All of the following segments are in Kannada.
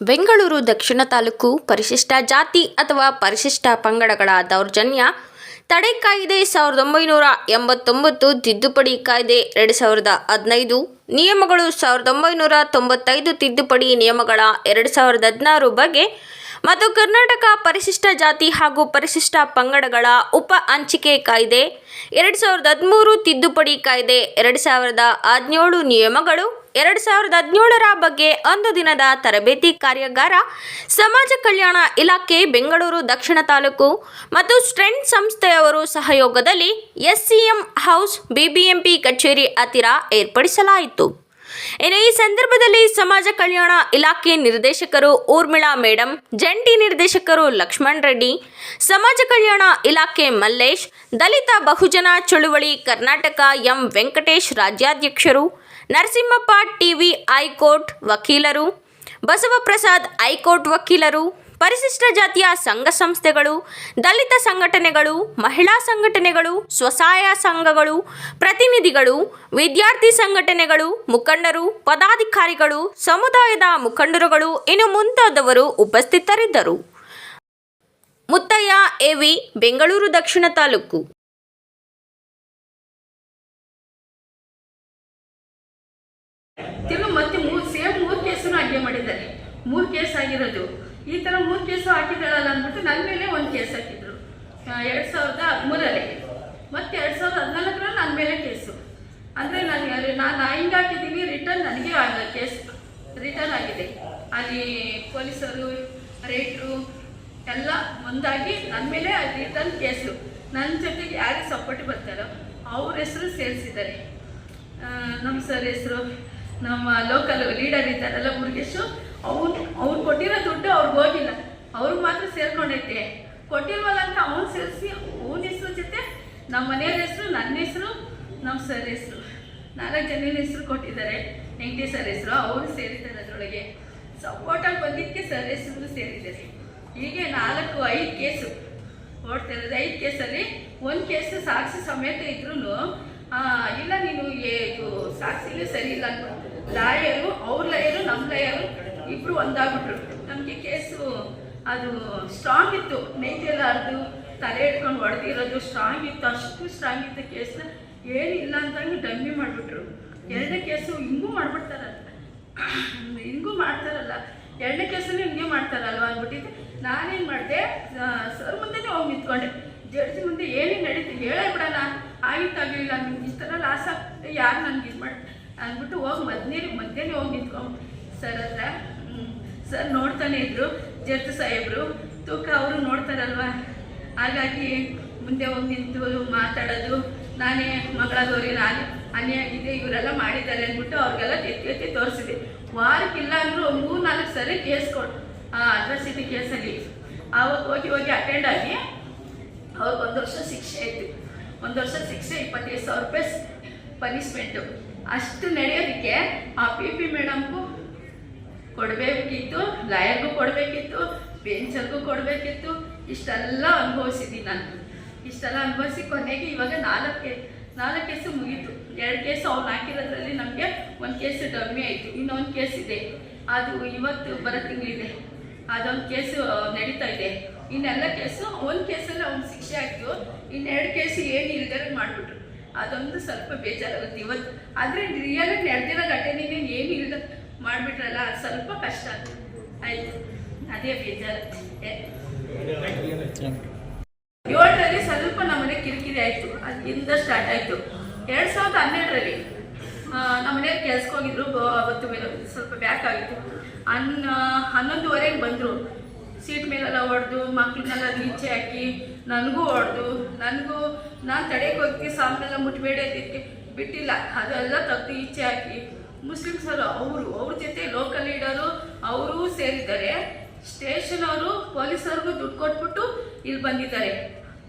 ಬೆಂಗಳೂರು ದಕ್ಷಿಣ ತಾಲೂಕು ಪರಿಶಿಷ್ಟ ಜಾತಿ ಅಥವಾ ಪರಿಶಿಷ್ಟ ಪಂಗಡಗಳ ದೌರ್ಜನ್ಯ. ತಡೆ ಕಾಯ್ದೆ ಸಾವಿರದ ಒಂಬೈನೂರ ಎಂಬತ್ತೊಂಬತ್ತು, ತಿದ್ದುಪಡಿ ಕಾಯ್ದೆ ಎರಡು ಸಾವಿರದ ಹದಿನೈದು, ನಿಯಮಗಳು ಸಾವಿರದ ಒಂಬೈನೂರ ತೊಂಬತ್ತೈದು, ತಿದ್ದುಪಡಿ ನಿಯಮಗಳ ಎರಡು ಸಾವಿರದ ಹದಿನಾರು ಬಗ್ಗೆ ಮತ್ತು ಕರ್ನಾಟಕ ಪರಿಶಿಷ್ಟ ಜಾತಿ ಹಾಗೂ ಪರಿಶಿಷ್ಟ ಪಂಗಡಗಳ ಉಪ ಹಂಚಿಕೆ ಕಾಯ್ದೆ, ಎರಡು ಸಾವಿರದ ಹದಿಮೂರು ತಿದ್ದುಪಡಿ ಕಾಯ್ದೆ, ಎರಡು ಸಾವಿರದ ಹದಿನೇಳು ನಿಯಮಗಳು, ಎರಡು ಸಾವಿರದ ಹದಿನೇಳರ ಬಗ್ಗೆ ಒಂದು ದಿನದ ತರಬೇತಿ ಕಾರ್ಯಾಗಾರ, ಸಮಾಜ ಕಲ್ಯಾಣ ಇಲಾಖೆ ಬೆಂಗಳೂರು ದಕ್ಷಿಣ ತಾಲೂಕು ಮತ್ತು ಸ್ಟ್ರೆಂಟ್ ಸಂಸ್ಥೆಯವರು ಸಹಯೋಗದಲ್ಲಿ ಎಸ್ಸಿಎಂ ಹೌಸ್ ಬಿಬಿಎಂಪಿ ಕಚೇರಿ ಹತ್ತಿರ ಏರ್ಪಡಿಸಲಾಯಿತು. ಇನ್ನು ಈ ಸಂದರ್ಭದಲ್ಲಿ ಸಮಾಜ ಕಲ್ಯಾಣ ಇಲಾಖೆ ನಿರ್ದೇಶಕರು ಊರ್ಮಿಳಾ ಮೇಡಂ, ಜಂಟಿ ನಿರ್ದೇಶಕರು ಲಕ್ಷ್ಮಣ್ ರೆಡ್ಡಿ, ಸಮಾಜ ಕಲ್ಯಾಣ ಇಲಾಖೆ ಮಲ್ಲೇಶ್, ದಲಿತ ಬಹುಜನ ಚಳುವಳಿ ಕರ್ನಾಟಕ ಎಂ ವೆಂಕಟೇಶ್ ರಾಜ್ಯಾಧ್ಯಕ್ಷರು, ನರಸಿಂಹಪ್ಪ ಟಿವಿ ಹೈಕೋರ್ಟ್ ವಕೀಲರು, ಬಸವಪ್ರಸಾದ್ ಹೈಕೋರ್ಟ್ ವಕೀಲರು ಪರಿಶಿಷ್ಟ ಜಾತಿಯ ಸಂಘ ಸಂಸ್ಥೆಗಳು, ದಲಿತ ಸಂಘಟನೆಗಳು, ಮಹಿಳಾ ಸಂಘಟನೆಗಳು, ಸ್ವಸಹಾಯ ಸಂಘಗಳು, ಪ್ರತಿನಿಧಿಗಳು, ವಿದ್ಯಾರ್ಥಿ ಸಂಘಟನೆಗಳು, ಮುಖಂಡರು, ಪದಾಧಿಕಾರಿಗಳು, ಸಮುದಾಯದ ಮುಖಂಡರುಗಳು, ಇನ್ನು ಮುಂತಾದವರು ಉಪಸ್ಥಿತರಿದ್ದರು. ಮುತ್ತಯ್ಯ, ಎವಿ, ಬೆಂಗಳೂರು ದಕ್ಷಿಣ ತಾಲೂಕು. ಮತ್ತೆ ಮೂರು ಸೇಮ್ ಮೂರು ಕೇಸನ್ನು ಅಡುಗೆ ಮಾಡಿದ್ದಾರೆ. ಮೂರು ಕೇಸ್ ಆಗಿರೋದು. ಈ ಥರ ಮೂರು ಕೇಸು ಹಾಕಿದ್ದಾಳಲ್ಲ ಅಂದ್ಬಿಟ್ಟು ನನ್ನ ಮೇಲೆ ಒಂದು ಕೇಸ್ ಹಾಕಿದ್ರು. ಎರಡು ಸಾವಿರದ ಹದಿಮೂರಲ್ಲಿ ಮತ್ತೆ ಎರಡು ಸಾವಿರದ ಹದಿನಾಲ್ಕರಲ್ಲಿ ನನ್ನ ಮೇಲೆ ಕೇಸು. ಅಂದರೆ ನಾನು ನಾನು ಹಿಂಗೆ ಹಾಕಿದ್ದೀನಿ ರಿಟರ್ನ್ ನನಗೆ ಕೇಸ್. ರಿಟರ್ನ್ ಆಗಿದೆ. ಅಲ್ಲಿ ಪೊಲೀಸರು, ರೇಟ್ರು ಎಲ್ಲ ಒಂದಾಗಿ ನನ್ನ ಮೇಲೆ ರಿಟರ್ನ್ ಕೇಸು. ನನ್ನ ಜೊತೆಗೆ ಯಾರು ಸಪೋರ್ಟ್ ಬರ್ತಾರೋ ಅವ್ರ ಹೆಸರು ಸೇರಿಸಿದ್ದಾರೆ. ನಮ್ಮ ಸರ್ ಹೆಸರು, ನಮ್ಮ ಲೋಕಲ್ ಲೀಡರ್ ಇದ್ದಾರಲ್ಲ ಮುರುಗೇಶು ಅವ್ನು ಅವ್ನು ಕೊಟ್ಟಿರೋ ದುಡ್ಡು ಅವ್ರಿಗೆ ಹೋಗಿಲ್ಲ. ಅವ್ರಿಗೆ ಮಾತ್ರ ಸೇರ್ಕೊಂಡೈತೆ ಕೊಟ್ಟಿಲ್ವಲ್ಲ ಅಂತ ಅವ್ನು ಸೇರಿಸಿ ಅವನ ಹೆಸರು ಜೊತೆ ನಮ್ಮ ಮನೆಯವ್ರ ಹೆಸರು ನನ್ನ ಹೆಸರು ನಮ್ಮ ಸರ್ ಹೆಸರು. ನಾಲ್ಕು ಜನ ಹೆಸರು ಕೊಟ್ಟಿದ್ದಾರೆ. ವೆಂಕಟೇಶ್ ಸರ್ ಹೆಸರು, ಅವರು ಸೇರಿದ್ದಾರೆ ಅದರೊಳಗೆ. ಸಪೋರ್ಟಾಗಿ ಬಂದಿದ್ದಕ್ಕೆ ಸರ್ ಹೆಸರು ಸೇರಿದ್ದಾರೆ. ಹೀಗೆ ನಾಲ್ಕು, ಐದು ಕೇಸು. ಓಡ್ತಾ ಐದು ಕೇಸಲ್ಲಿ ಒಂದು ಕೇಸು ಸಾಕ್ಷಿ ಸಮೇತ ಇದ್ರೂ ಇಲ್ಲ ನೀನು ಸಾಕ್ಷಿಲೇ ಸರಿ ಇಲ್ಲ ಲಾಯರು, ಅವ್ರ ಲಾಯರು ನಮ್ಮ ಲಾಯರು ಇಬ್ರು ಒಂದಾಗ್ಬಿಟ್ರು. ನಮಗೆ ಕೇಸು ಅದು ಸ್ಟ್ರಾಂಗ್ ಇತ್ತು. ನೈಟೆಲ್ಲ ಅರ್ದು ತಲೆ ಇಟ್ಕೊಂಡು ಹೊಡೆದಿರೋದು ಸ್ಟ್ರಾಂಗ್ ಇತ್ತು. ಅಷ್ಟು ಸ್ಟ್ರಾಂಗ್ ಇತ್ತು ಕೇಸ್ನ ಏನಿಲ್ಲ ಅಂತಂದು ಡಮ್ಮಿ ಮಾಡಿಬಿಟ್ರು. ಎರಡನೇ ಕೇಸು ಹಿಂಗೂ ಮಾಡ್ಬಿಡ್ತಾರಲ್ಲ. ಹಿಂಗೂ ಮಾಡ್ತಾರಲ್ಲ. ಎರಡನೇ ಕೇಸನ್ನು ಹಿಂಗೆ ಮಾಡ್ತಾರಲ್ವ ಅಂದ್ಬಿಟ್ಟಿದ್ದೆ. ನಾನೇನು ಮಾಡಿದೆ? ಸರ್ ಮುಂದೆನೇ ಹೋಗಿ ನಿಂತ್ಕೊಂಡೆ. ಜಡ್ಜಿ ಮುಂದೆ ಏನೇನು ನಡೀತು ಹೇಳೇ ಬಿಡೋಣ ಆಗಿತ್ತಾಗಲಿಲ್ಲ ನಿಮ್ಗೆ ಇಷ್ಟ ಥರ ಲಾಸ್ ಯಾರು ನನಗೆ ಇದು ಮಾಡಿ ಅಂದ್ಬಿಟ್ಟು ಹೋಗಿ ಮಧ್ಯಾಹ್ನ ಮಧ್ಯನೇ ಹೋಗಿ ನಿಂತ್ಕೊಂಡು ಸರ್ ಹತ್ರ ಸರ್ ನೋಡ್ತಾನೆ ಇದ್ರು ಜಡ್ಜ್ ಸಾಹೇಬ್ರು. ತೂಕ ಅವರು ನೋಡ್ತಾರಲ್ವಾ? ಹಾಗಾಗಿ ಮುಂದೆ ಹೋಗಿ ನಿಂತು ಮಾತಾಡೋದು, ನಾನೇ ಮಗಳಾದವ್ರಿಗೆ ನಾನು ಅನ್ಯಾಯ ಇದೆ ಇವರೆಲ್ಲ ಮಾಡಿದ್ದಾರೆ ಅಂದ್ಬಿಟ್ಟು ಅವ್ರಿಗೆಲ್ಲ ಎತ್ತಿ ಎತ್ತಿ ತೋರಿಸಿದೆ. ವಾರಕ್ಕಿಲ್ಲ ಅಂದರೂ ಮೂರು ನಾಲ್ಕು ಸರಿ ಕೇಸ್ ಕೊಟ್ಟು ಅಟ್ರಾಸಿಟಿ ಕೇಸಲ್ಲಿ. ಆವಾಗ ಹೋಗಿ ಹೋಗಿ ಅಟೆಂಡ್ ಆಗಿ ಅವ್ರಿಗೆ ಒಂದು ವರ್ಷ ಶಿಕ್ಷೆ ಇತ್ತು. ಒಂದು ವರ್ಷ ಶಿಕ್ಷೆ ಇಪ್ಪತ್ತೈದು ಸಾವಿರ ರೂಪಾಯಿ ಪನಿಷ್ಮೆಂಟು ಅಷ್ಟು ನಡೆಯೋದಕ್ಕೆ ಆ ಪಿ ಪಿ ಮೇಡಮ್ಗೂ ಕೊಡಬೇಕಿತ್ತು ಲಾಯರ್ಗೂ ಕೊಡಬೇಕಿತ್ತು ಬೆಂಚರ್ಗೂ ಕೊಡಬೇಕಿತ್ತು. ಇಷ್ಟೆಲ್ಲ ಅನುಭವಿಸಿದ್ದೀನಿ ನಾನು. ಇಷ್ಟೆಲ್ಲ ಅನುಭವಿಸಿ ಕೊನೆಗೆ ಇವಾಗ ನಾಲ್ಕು ನಾಲ್ಕು ಕೇಸು ಮುಗೀತು. ಎರಡು ಕೇಸು ಅವ್ನು ಹಾಕಿರೋದ್ರಲ್ಲಿ ನಮಗೆ ಒಂದು ಕೇಸು ಡಮ್ಮಿ ಆಯಿತು. ಇನ್ನೊಂದು ಕೇಸ್ ಇದೆ. ಅದು ಇವತ್ತು ಬರೋ ತಿಂಗಳಿದೆ. ಅದೊಂದು ಕೇಸು ನಡೀತಾ ಇದೆ. ಇನ್ನೆಲ್ಲ ಕೇಸು, ಒಂದು ಕೇಸಲ್ಲಿ ಅವ್ನು ಶಿಕ್ಷೆ ಆಯಿತು. ಇನ್ನೆರಡು ಕೇಸು ಏನು ಇಲ್ದರೆ ಮಾಡಿಬಿಟ್ರು. ಅದೊಂದು ಸ್ವಲ್ಪ ಬೇಜಾರಾಗುತ್ತೆ ಇವತ್ತು. ಆದರೆ ರಿಯಲಾಗಿ ನಡೆದಿರೋ ಘಟನೆಗೆ ಏನು ಇಲ್ದ ಮಾಡಿಬಿಟ್ರಲ್ಲ, ಅದು ಸ್ವಲ್ಪ ಕಷ್ಟ ಆಯಿತು. ಅದೇ ಬೇಜಾರು. ಏ- ಏಳರಲ್ಲಿ ಸ್ವಲ್ಪ ನಮ್ಮನೆ ಕಿರಿಕಿರಿ ಆಯಿತು. ಅಲ್ಲಿಂದ ಸ್ಟಾರ್ಟ್ ಆಯಿತು. ಎರಡು ಸಾವಿರದ ಹನ್ನೆರಡರಲ್ಲಿ ನಮ್ಮನೆಯವ್ರು ಕೆಲ್ಸಕ್ಕೆ ಹೋಗಿದ್ರು. ಅವತ್ತು ಮೇಲೆ ಸ್ವಲ್ಪ ಬ್ಯಾಕ್ ಆಗಿತ್ತು. ಹನ್ನ ಹನ್ನೊಂದುವರೆಗೆ ಬಂದರು. ಸೀಟ್ ಮೇಲೆಲ್ಲ ಹೊಡೆದು, ಮಕ್ಳನ್ನೆಲ್ಲ ನೀಚೆ ಹಾಕಿ, ನನಗೂ ಹೊಡೆದು, ನನಗೂ, ನಾನು ತಡೆಗೆ ಹೋಗಿ ಸಾಮನೆಲ್ಲ ಮುಟ್ಬೇಡಿ ಅದಕ್ಕೆ ಬಿಟ್ಟಿಲ್ಲ. ಅದೆಲ್ಲ ತೆಗ್ದು ಈಚೆ ಹಾಕಿ ಮುಸ್ಲಿಮ್ಸರು ಅವರು, ಅವ್ರ ಜೊತೆ ಲೋಕಲ್ ಲೀಡರು ಅವರು ಸೇರಿದ್ದಾರೆ. ಸ್ಟೇಷನ್ ಅವರು ಪೊಲೀಸವ್ರಿಗೂ ದುಡ್ಡು ಕೊಟ್ಬಿಟ್ಟು ಇಲ್ಲಿ ಬಂದಿದ್ದಾರೆ.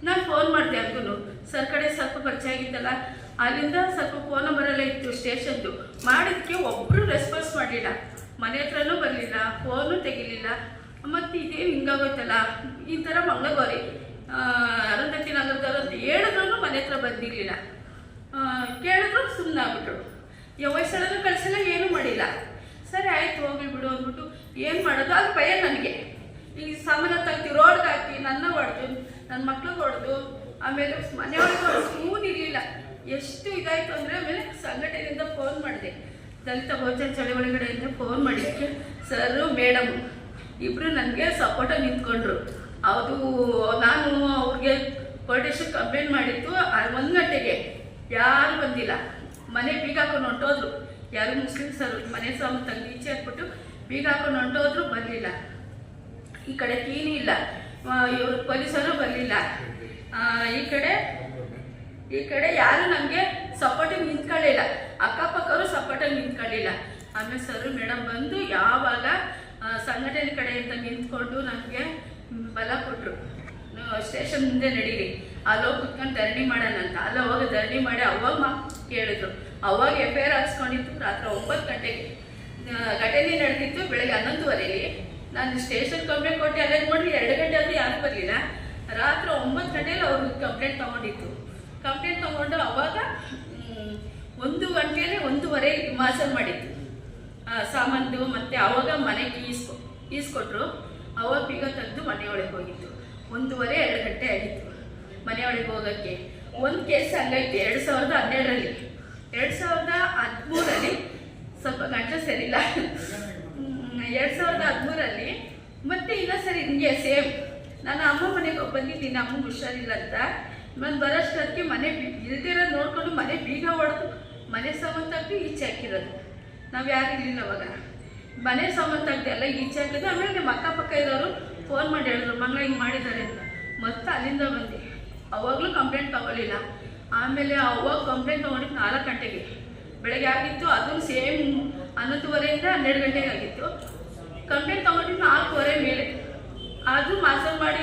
ನಾನು ಫೋನ್ ಮಾಡಿದೆ ಅವ್ರಿಗೂ ಸರ್ ಕಡೆ ಸ್ವಲ್ಪ ಪರಿಚಯ ಆಗಿತ್ತಲ್ಲ? ಅಲ್ಲಿಂದ ಸ್ವಲ್ಪ ಫೋನ್ ನಂಬರೆಲ್ಲ ಇತ್ತು ಸ್ಟೇಷನ್ದು ಮಾಡಿದ್ದಕ್ಕೆ ಒಬ್ಬರು ರೆಸ್ಪಾನ್ಸ್ ಮಾಡಲಿಲ್ಲ. ಮನೆ ಹತ್ರನೂ ಬರಲಿಲ್ಲ ಫೋನು ತೆಗಿಲಿಲ್ಲ. ಮತ್ತು ಇದೇನು ಹಿಂಗಾಗೋಯ್ತಲ್ಲ? ಈ ಥರ ಮಂಗಳಗೌರಿ ಅರುಂಧತಿ ನಗರದವ್ರು ಅಂತ ಹೇಳಿದ್ರೂ ಮನೆ ಹತ್ರ ಬಂದಿರಲಿಲ್ಲ. ಕೇಳಿದ್ರು ಸುಮ್ಮನೆ ಆಗ್ಬಿಟ್ರು ವಯಸ್ಸಳನ್ನು ಕಳಿಸಿಲ್ಲ, ಏನೂ ಮಾಡಿಲ್ಲ. ಸರಿ, ಆಯ್ತು ಹೋಗಿ ಬಿಡು ಅಂದ್ಬಿಟ್ಟು ಏನು ಮಾಡೋದು? ಅದು ಭಯ ನನಗೆ. ಈ ಸಾಮಾನ್ಯ ತಗ್ತಿ ರೋಡ್ಗೆ ಹಾಕಿ, ನನ್ನ ಹೊಡೆದು ನನ್ನ ಮಕ್ಳಿಗೆ ಹೊಡೆದು, ಆಮೇಲೆ ಮನೆಯೊಳಗೆ ಹೊಡೆದು ಇರಲಿಲ್ಲ. ಎಷ್ಟು ಇದಾಯಿತು ಅಂದರೆ ಆಮೇಲೆ ಸಂಘಟನೆಯಿಂದ ಫೋನ್ ಮಾಡಿದೆ. ದಲಿತ ಭೋಜನ ಚಳವಳಿ ಕಡೆಯಿಂದ ಫೋನ್ ಮಾಡಿದ್ದಕ್ಕೆ ಸರ್ ಮೇಡಮ್ ಇಬ್ಬರು ನನಗೆ ಸಪೋರ್ಟಾಗಿ ನಿಂತ್ಕೊಂಡ್ರು. ಅದು ನಾನು ಅವ್ರಿಗೆ ಪೊಲಿಟಿಷನ್ ಕಂಪ್ಲೇಂಟ್ ಮಾಡಿತ್ತು ಒಂದು ಗಂಟೆಗೆ. ಯಾರು ಬಂದಿಲ್ಲ. ಮನೆ ಬೀಗ ಹಾಕೊಂಡು ಹೊಂಟೋದ್ರು. ಯಾರು ಮುಸ್ಲಿಮ್ಸರು ಮನೆ ಸ್ವಾಮಿ ತಂದು ಈಚೆ ಹಾಕ್ಬಿಟ್ಟು ಬೀಗ ಹಾಕೊಂಡು ಹೊಂಟೋದ್ರು, ಬರಲಿಲ್ಲ. ಈ ಕಡೆ ತೀನು ಇಲ್ಲ. ಇವರು ಪೊಲೀಸರು ಬರಲಿಲ್ಲ. ಈ ಕಡೆ ಈ ಕಡೆ ಯಾರು ನನಗೆ ಸಪೋರ್ಟಿಗೆ ನಿಂತ್ಕೊಳ್ಳಿಲ್ಲ. ಅಕ್ಕಪಕ್ಕವರು ಸಪೋರ್ಟಾಗಿ ನಿಂತ್ಕೊಳ್ಳಿಲ್ಲ. ಆಮೇಲೆ ಸರ್, ಮೇಡಮ್ ಬಂದು ಯಾವಾಗ ಸಂಘಟನೆ ಕಡೆ ಅಂತ ನಿಂತ್ಕೊಂಡು ನನಗೆ ಬಲ ಕೊಟ್ಟರು ಸ್ಟೇಷನ್ ಮುಂದೆ ನಡೀರಿ. ಅಲ್ಲೋಗಿ ಕುತ್ಕೊಂಡು ಧರಣಿ ಮಾಡೋಣ ಅಂತ ಅಲ್ಲ ಹೋಗಿ ಧರಣಿ ಮಾಡಿ, ಅವಾಗ ಕೇಳಿದ್ರು. ಅವಾಗ ಎಫ್ ಐ ಆರ್ ಹಾಕ್ಸ್ಕೊಂಡಿತ್ತು ರಾತ್ರಿ ಒಂಬತ್ತು ಗಂಟೆಗೆ. ಘಟನೆ ನಡೆದಿತ್ತು ಬೆಳಗ್ಗೆ ಹನ್ನೊಂದುವರೆಯಲ್ಲಿ ನಾನು ಸ್ಟೇಷನ್ ಕಂಪ್ಲೇಂಟ್ ಕೊಟ್ಟು ಅಲ್ಲೇ ನೋಡಿ ಎರಡು ಗಂಟೆ ಆದರೂ ಯಾರು ಬರಲಿಲ್ಲ. ರಾತ್ರಿ ಒಂಬತ್ತು ಗಂಟೆಯಲ್ಲಿ ಅವ್ರು ಕಂಪ್ಲೇಂಟ್ ತೊಗೊಂಡಿತ್ತು ಕಂಪ್ಲೇಂಟ್ ತೊಗೊಂಡು ಅವಾಗ ಒಂದು ಗಂಟೆಯಲ್ಲೇ ಒಂದೂವರೆ ಮಾಸಲ್ ಮಾಡಿತ್ತು ಸಾಮಾನು ಮತ್ತು ಅವಾಗ ಮನೆಗೆ ಈಸ್ಕೊ ಈಸ್ಕೊಟ್ರು ಅವಾಗ ಬೀಗ ತೆಗೆದು ಮನೆಯೊಳಗೆ ಹೋಗಿತ್ತು ಒಂದೂವರೆ ಎರಡು ಗಂಟೆ ಆಗಿತ್ತು ಮನೆಯೊಳಗೆ ಹೋಗೋಕ್ಕೆ. ಒಂದು ಕೇಸ್ ಹಂಗೈತೆ ಎರಡು ಸಾವಿರದ ಹನ್ನೆರಡರಲ್ಲಿ. ಎರಡು ಸಾವಿರದ ಹದಿಮೂರಲ್ಲಿ ಸ್ವಲ್ಪ ಗಂಟ ಸರಿಲ್ಲ ಎರಡು ಸಾವಿರದ ಹದಿಮೂರಲ್ಲಿ ಮತ್ತೆ ಈಗ ಸರಿ ಹಿಂಗೆ ಸೇಮ್ ನಾನು ಅಮ್ಮ ಮನೆಗೆ ಬಂದಿದ್ದೀನಿ ಅಮ್ಮ ಹುಷಾರಿಲ್ಲ ಅಂತ. ನಾನು ಬರೋಷ್ಟೊತ್ತಿಗೆ ಮನೆ ಇಲ್ದಿರೋದು ನೋಡ್ಕೊಂಡು ಮನೆ ಬೀಗ ಹೊಡೆದು, ಮನೆ ಸಾಮಾನು ಈಚೆ ಹಾಕಿರೋದು. ನಾವು ಯಾರು ಅವಾಗ ಮನೆ ಸಾಮಾನು ತೆಗ್ದು ಎಲ್ಲ ಈಚೆ ಹಾಕಿದ್ದು, ಆಮೇಲೆ ನಿಮ್ಮ ಅಕ್ಕಪಕ್ಕ ಇರೋರು ಫೋನ್ ಮಾಡಿ ಹೇಳಿದ್ರು, ಮಗಳ ಹಿಂಗೆ ಮಾಡಿದ್ದಾರೆ ಅಂತ. ಮತ್ತೆ ಅಲ್ಲಿಂದ ಬಂದೆ. ಅವಾಗಲೂ ಕಂಪ್ಲೇಂಟ್ ತಗೊಳ್ಳಿಲ್ಲ. ಆಮೇಲೆ ಅವಾಗ ಕಂಪ್ಲೇಂಟ್ ತೊಗೊಂಡಿದ್ದು ನಾಲ್ಕು ಗಂಟೆಗೆ. ಬೆಳಗ್ಗೆ ಆಗಿತ್ತು ಅದು ಸೇಮ್ ಹನ್ನೊಂದುವರೆಯಿಂದ ಹನ್ನೆರಡು ಗಂಟೆಗೆ ಆಗಿತ್ತು. ಕಂಪ್ಲೇಂಟ್ ತೊಗೊಂಡಿದ್ದು ನಾಲ್ಕೂವರೆ ಮೇಲೆ. ಅದು ಮಾಸಲ್ ಮಾಡಿ